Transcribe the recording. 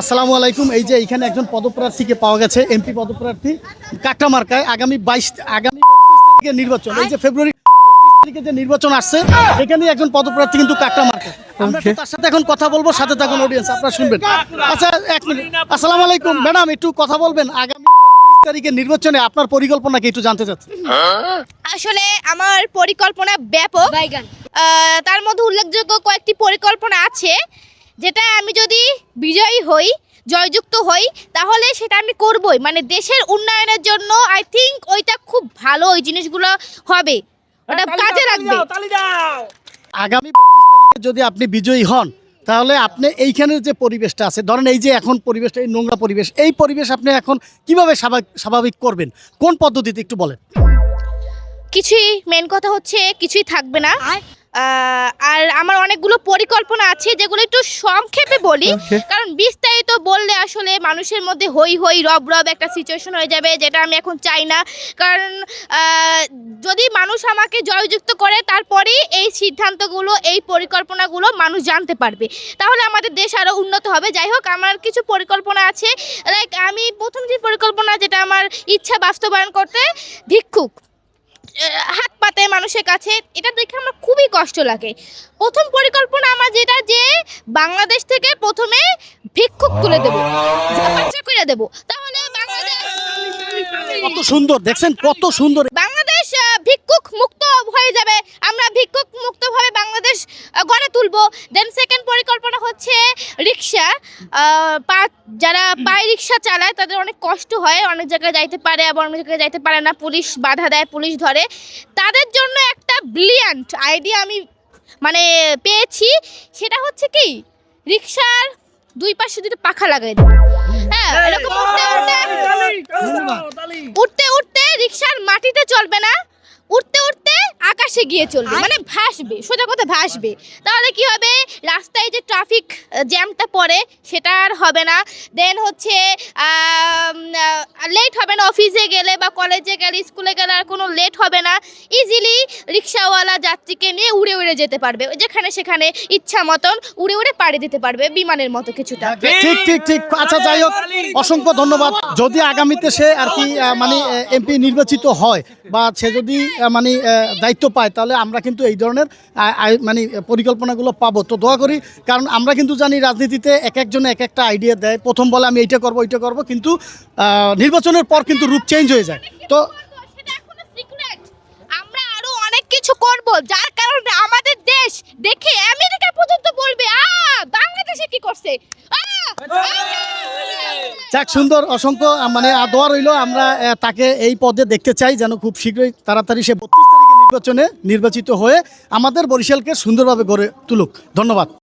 আসসালামু আলাইকুম। এই যে এখানে একজন পদপ্রার্থীকে পাওয়া গেছে এমপি পদপ্রার্থী কাকটা মার্কায় আগামী বাইশ আগামী বত্রিশ তারিখে নির্বাচন। এই যে ফেব্রুয়ারি 32 তারিখে যে নির্বাচন আসছে এখানে একজন পদপ্রার্থী কিন্তু কাকটা মার্কায়। আমরা তার সাথে এখন কথা বলব সাথে থাকুন অডিয়েন্স আপনারা শুনবেন। আচ্ছা এক মিনিট। আসসালামু আলাইকুম। ম্যাডাম একটু কথা বলবেন। আগামী বত্রিশ তারিখে নির্বাচনে আপনার পরিকল্পনা কি একটু জানতে চাচ্ছি। আসলে আমার পরিকল্পনা ব্যাপক। আহ, তার মধ্যে উল্লেখযোগ্য কয়েকটি পরিকল্পনা আছে। যেটা আমি যদি বিজয়ী হই জয়যুক্ত হই তাহলে সেটা আমি করবই। মানে দেশের উন্নয়নের জন্য আই থিঙ্ক ওইটা খুব ভালো ওই জিনিসগুলো হবে। ওটা কাজে লাগবে। আগামী বত্রিশ তারিখে যদি আপনি বিজয়ী হন তাহলে আপনি এইখানের যে পরিবেশটা আছে ধরেন এই যে এখন পরিবেশটা এই নোংরা পরিবেশ এই পরিবেশ আপনি এখন কীভাবে স্বাভাবিক স্বাভাবিক করবেন? কোন পদ্ধতিতে একটু বলেন। কিছুই মেন কথা হচ্ছে কিছুই থাকবে না। আর আমার অনেকগুলো পরিকল্পনা আছে যেগুলো একটু সংক্ষেপে বলি। কারণ বিস্তারিত বললে আসলে মানুষের মধ্যে হই হই রব রব একটা সিচুয়েশন হয়ে যাবে যেটা আমি এখন চাই না। কারণ যদি মানুষ আমাকে জয়যুক্ত করে তারপরেই এই সিদ্ধান্তগুলো এই পরিকল্পনাগুলো মানুষ জানতে পারবে। তাহলে আমাদের দেশ আরও উন্নত হবে। যাই হোক আমার কিছু পরিকল্পনা আছে। লাইক আমি প্রথম যে পরিকল্পনা যেটা আমার ইচ্ছা বাস্তবায়ন করতে ভিক্ষুক। হাত পাতে মানুষের কাছে এটা দেখে আমার কষ্ট লাগে। প্রথম পরিকল্পনা আমার যেটা যে বাংলাদেশ থেকে প্রথমে ভিক্ষুক তুলে দেবো করে দেবো। তাহলে বাংলাদেশ কত সুন্দর দেখছেন কত সুন্দর। বাংলাদেশ ভিক্ষুক মুক্ত হয়ে যাবে। আমরা ভিক্ষুক মুক্তভাবে বাংলাদেশ গড়ে তুলবো। সেকেন্ড পরিকল্পনা হচ্ছে রিক্সা। পা- যারা পায়ে রিক্সা চালায় তাদের অনেক কষ্ট হয় অনেক জায়গায় যাইতে পারে আবার অনেক জায়গায় যাইতে পারে না। পুলিশ বাধা দেয় পুলিশ ধরে। তাদের জন্য একটা ব্রিলিয়ান্ট আইডিয়া আমি মানে পেয়েছি। সেটা হচ্ছে কি? রিক্সার দুই পাশে দুটো পাখা লাগাই দেবো। হ্যাঁ এরকম উঠতে উঠতে উঠতে উঠতে রিক্সার মাটিতে চলবে না। উঠতে উঠতে আকাশে গিয়ে চলবে মানে ভাসবে সোজা কথা ভাসবে। তাহলে কি হবে? রাস্তায় যে ট্রাফিক জ্যামটা পড়ে সেটা আর হবে না। দেন হচ্ছে লেট হবে না অফিসে গেলে বা কলেজে গেলে স্কুলে গেলে আর কোনো লেট হবে না। ইজিলি রিক্সাওয়ালা যাত্রীকে নিয়ে উড়ে উড়ে যেতে পারবে যেখানে সেখানে ইচ্ছা মতন উড়ে উড়ে পাড়ি দিতে পারবে বিমানের মতো কিছুটা। ঠিক ঠিক ঠিক। আচ্ছা যাই হোক। অসংখ্য ধন্যবাদ। যদি আগামীতে সে আর কি মানে এমপি নির্বাচিত হয় বা সে যদি মানে দায়িত্ব পায় তাহলে আমরা কিন্তু এই ধরনের মানে পরিকল্পনাগুলো পাবো। তো দোয়া করি কারণ আমরা কিন্তু জানি রাজনীতিতে এক একজনে এক একটা আইডিয়া দেয়। প্রথম বলে আমি এইটা করব এইটা করব কিন্তু নির্বাচনের পর কিন্তু রূপ চেঞ্জ হয়ে যায়। তো আমরা আরও অনেক কিছু করব যার কারণে আমাদের দেশ দেখে আমেরিকা পর্যন্ত বলবে আ বাংলাদেশে কি করছে? আ, যাক, সুন্দর, অসংখ্য মানে দোয়া রইল। আমরা তাকে এই পদে দেখতে চাই যেন খুব শীঘ্রই তাড়াতাড়ি সে বত্রিশ তারিখে নির্বাচনে নির্বাচিত হয়ে আমাদের বরিশালকে সুন্দরভাবে গড়ে তুলুক। ধন্যবাদ।